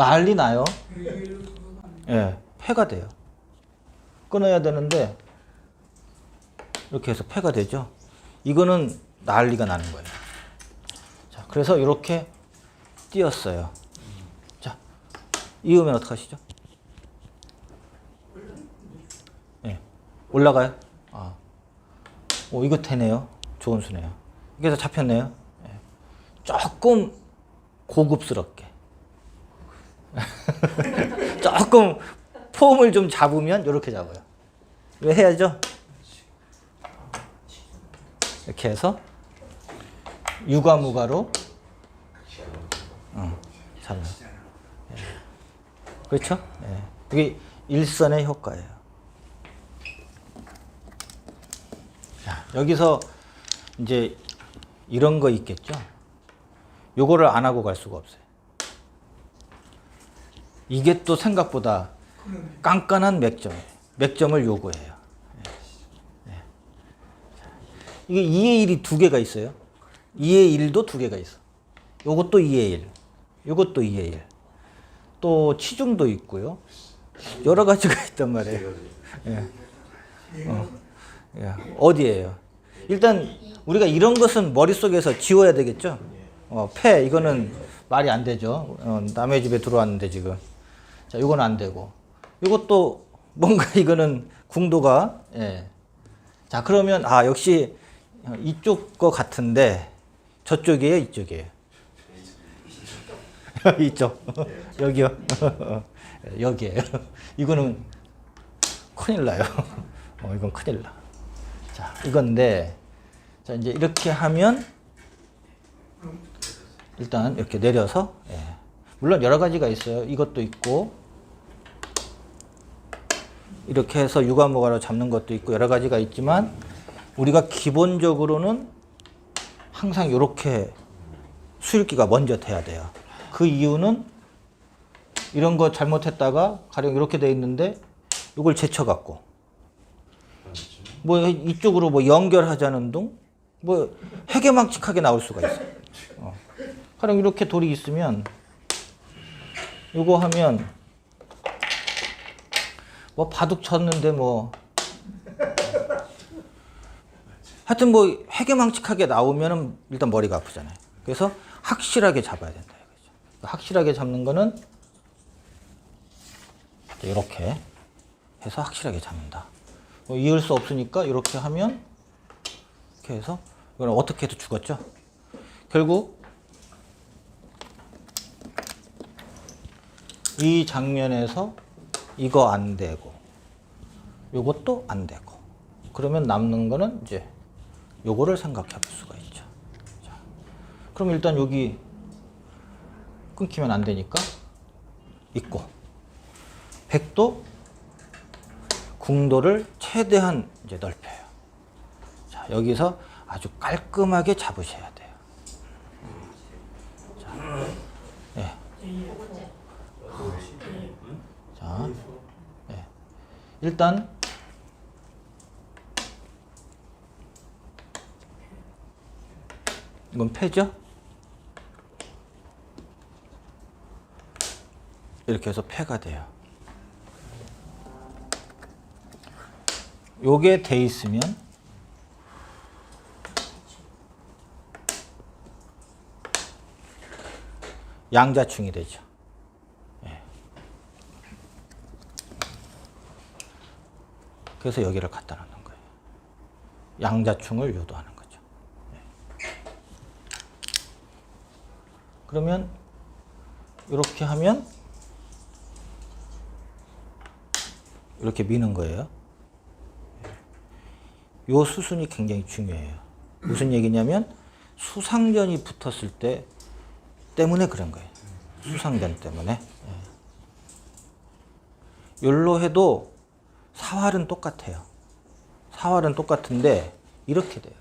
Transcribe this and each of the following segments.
난리 나요. 예, 폐가 돼요. 끊어야 되는데 이렇게 해서 폐가 되죠. 이거는 난리가 나는 거예요. 자, 그래서 이렇게 띄었어요. 자, 이으면 어떡하시죠? 예, 올라가요. 아, 오 이거 되네요. 좋은 수네요. 다 잡혔네요. 예. 조금 고급스럽게. 조금 폼을 좀 잡으면 이렇게 잡아요. 왜 해야죠? 이렇게 해서 유가무가로 어, 잡아요. 예. 그렇죠? 예. 이게 일선의 효과예요. 자, 여기서 이제 이런 거 있겠죠? 요거를 안 하고 갈 수가 없어요. 이게 또 생각보다 깐깐한 맥점이에요. 맥점을 요구해요. 예. 예. 자, 이게 2의 1이 두 개가 있어요. 2의 1도 두 개가 있어. 요것도 2의 1. 요것도 2의 1. 또 치중도 있고요. 여러 가지가 있단 말이에요. 예. 어. 예. 어디에요? 일단 우리가 이런 것은 머릿속에서 지워야 되겠죠? 어, 폐 이거는 말이 안 되죠. 어, 남의 집에 들어왔는데 지금. 자, 이건 안 되고. 이것도 뭔가 이거는 궁도가 예. 자, 그러면 아, 역시 이쪽 거 같은데 저쪽이에요, 이쪽이에요. 이쪽. 여기요. 여기에요. 이거는 큰일 나요. 어, 이건 큰일 나. 자, 이건데, 자, 이제 이렇게 하면, 일단 이렇게 내려서, 예. 물론 여러 가지가 있어요. 이것도 있고, 이렇게 해서 유가무가로 잡는 것도 있고, 여러 가지가 있지만, 우리가 기본적으로는 항상 이렇게 수일기가 먼저 돼야 돼요. 그 이유는 이런 거 잘못했다가 가령 이렇게 돼 있는데 이걸 제쳐갖고 뭐 이쪽으로 뭐 연결하자는 둥, 뭐 해괴망측하게 나올 수가 있어. 어. 가령 이렇게 돌이 있으면 요거 하면 뭐 바둑 쳤는데 뭐 하여튼 뭐 해괴망측하게 나오면은 일단 머리가 아프잖아요. 그래서 확실하게 잡아야 된다 이거죠. 확실하게 잡는 거는 이렇게 해서 확실하게 잡는다. 뭐 이을 수 없으니까 이렇게 하면 이렇게 해서 이거는 어떻게 해도 죽었죠. 결국 이 장면에서 이거 안 되고 요것도 안 되고 그러면 남는 거는 이제 요거를 생각해 볼 수가 있죠. 자, 그럼 일단 여기 끊기면 안 되니까 있고 백도 궁도를 최대한 이제 넓혀요. 자, 여기서 아주 깔끔하게 잡으셔야 돼요. 자, 예. 자, 예. 일단 이건 패죠? 이렇게 해서 패가 돼요. 요게 돼 있으면 양자충이 되죠. 예. 그래서 여기를 갖다 놓는 거예요. 양자충을 유도하는. 예. 그러면 이렇게 하면 이렇게 미는 거예요. 요 수순이 굉장히 중요해요. 무슨 얘기냐면 수상전이 붙었을 때 때문에 그런 거예요. 수상전 때문에. 예. 욜로 해도 사활은 똑같아요. 사활은 똑같은데 이렇게 돼요.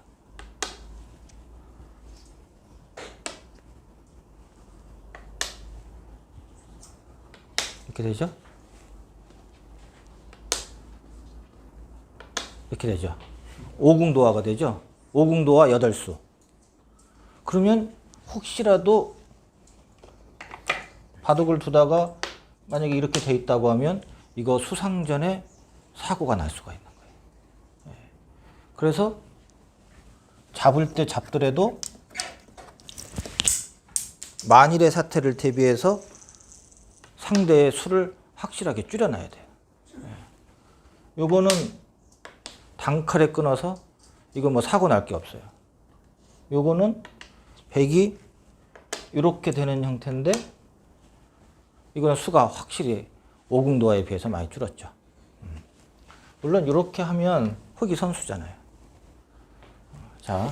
이렇게 되죠? 이렇게 되죠. 오궁도화가 되죠. 오궁도화 여덟 수. 그러면 혹시라도 바둑을 두다가 만약에 이렇게 돼 있다고 하면 이거 수상전에 사고가 날 수가 있는 거예요. 예. 그래서 잡을 때 잡더라도 만일의 사태를 대비해서 상대의 수를 확실하게 줄여놔야 돼요. 예. 요거는 단칼에 끊어서 이거 뭐 사고 날 게 없어요. 요거는 백이 이렇게 되는 형태인데 이거는 수가 확실히 오궁도화에 비해서 많이 줄었죠. 음. 물론 이렇게 하면 흑이 선수잖아요. 자,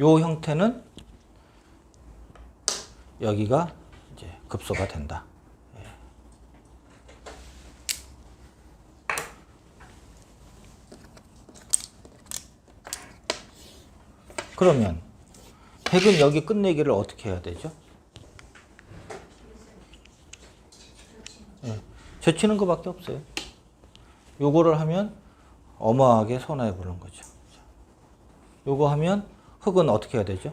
요 형태는 여기가 이제 급소가 된다. 예. 그러면 백은 여기 끝내기를 어떻게 해야 되죠? 예, 제치는 것밖에 없어요. 요거를 하면 어마하게 손해 보는 거죠. 자, 요거 하면 흙은 어떻게 해야 되죠?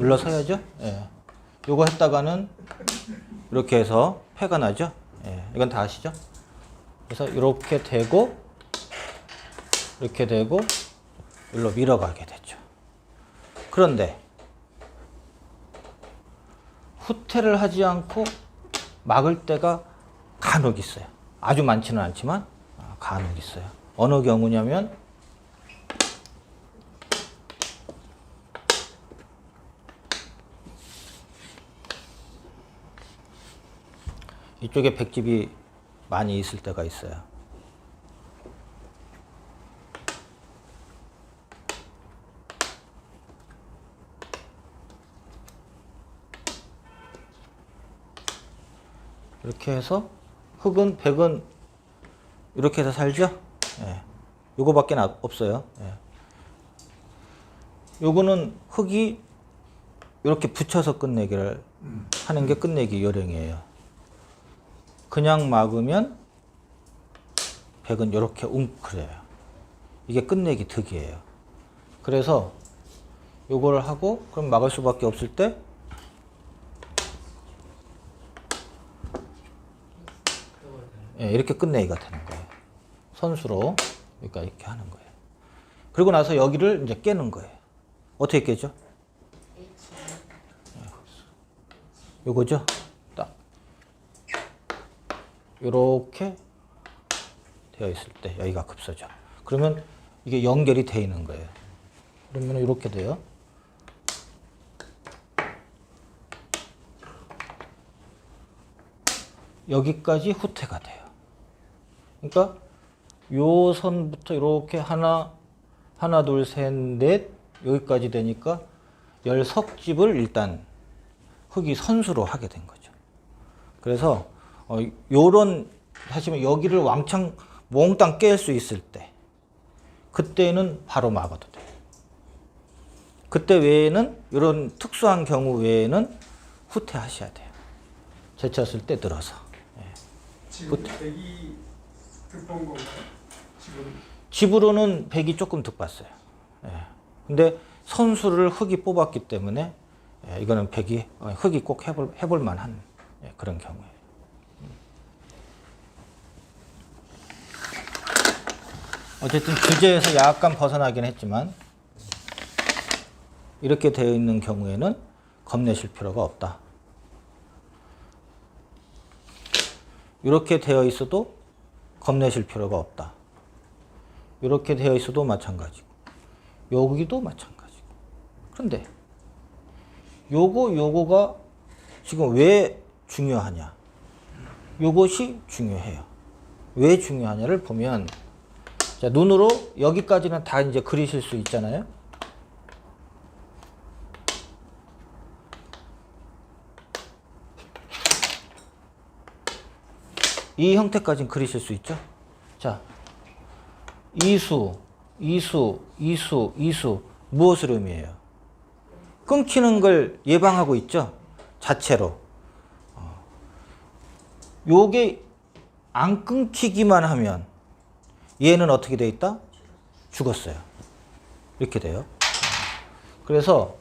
물러서야죠. 예. 요거 했다가는 이렇게 해서 패가 나죠. 예. 이건 다 아시죠? 그래서 이렇게 되고 이렇게 되고 일로 밀어가게 되죠. 그런데 후퇴를 하지 않고 막을 때가 간혹 있어요. 아주 많지는 않지만 아, 간혹 있어요. 어느 경우냐면 이쪽에 백집이 많이 있을 때가 있어요. 이렇게 해서 흑은 백은 이렇게 해서 살죠. 예. 요거밖에 나- 없어요. 예. 요거는 흑이 이렇게 붙여서 끝내기를 하는 게 끝내기 요령이에요. 그냥 막으면 백은 이렇게 웅크려요. 이게 끝내기 득이에요. 그래서 요거를 하고 그럼 막을 수밖에 없을 때 예, 이렇게 끝내기가 되는 거예요. 선수로 그러니까 이렇게 하는 거예요. 그리고 나서 여기를 이제 깨는 거예요. 어떻게 깨죠? 예. 요거죠? 딱 요렇게 되어 있을 때 여기가 급소죠. 그러면 이게 연결이 돼 있는 거예요. 그러면 이렇게 돼요. 여기까지 후퇴가 돼요. 그러니까 요 선부터 이렇게 하나 하나 둘 셋 넷 여기까지 되니까 열 석집을 일단 흙이 선수로 하게 된 거죠. 그래서 어, 요런 하시면 여기를 왕창 몽땅 깰 수 있을 때 그때는 바로 막아도 돼요. 그때 외에는 이런 특수한 경우 외에는 후퇴하셔야 돼요. 제쳤을 때 늘어서. 지금 백이 득본 건가요? 지금 집으로는 백이 조금 득봤어요. 예. 근데 선수를 흑이 뽑았기 때문에 예, 이거는 백이 어, 흑이 꼭 해볼, 해볼 만한 예, 그런 경우예요. 어쨌든 주제에서 약간 벗어나긴 했지만 이렇게 되어 있는 경우에는 겁내실 필요가 없다. 이렇게 되어 있어도 겁내실 필요가 없다. 이렇게 되어 있어도 마찬가지고 여기도 마찬가지고 그런데 요거 요거가 지금 왜 중요하냐 요것이 중요해요 왜 중요하냐를 보면 자 눈으로 여기까지는 다 이제 그리실 수 있잖아요 이 형태까지는 그리실 수 있죠 자 이수, 이수, 이수, 이수 무엇을 의미해요? 끊기는 걸 예방하고 있죠. 자체로. 어. 요게 안 끊기기만 하면 얘는 어떻게 돼 있다? 죽었어요. 이렇게 돼요. 그래서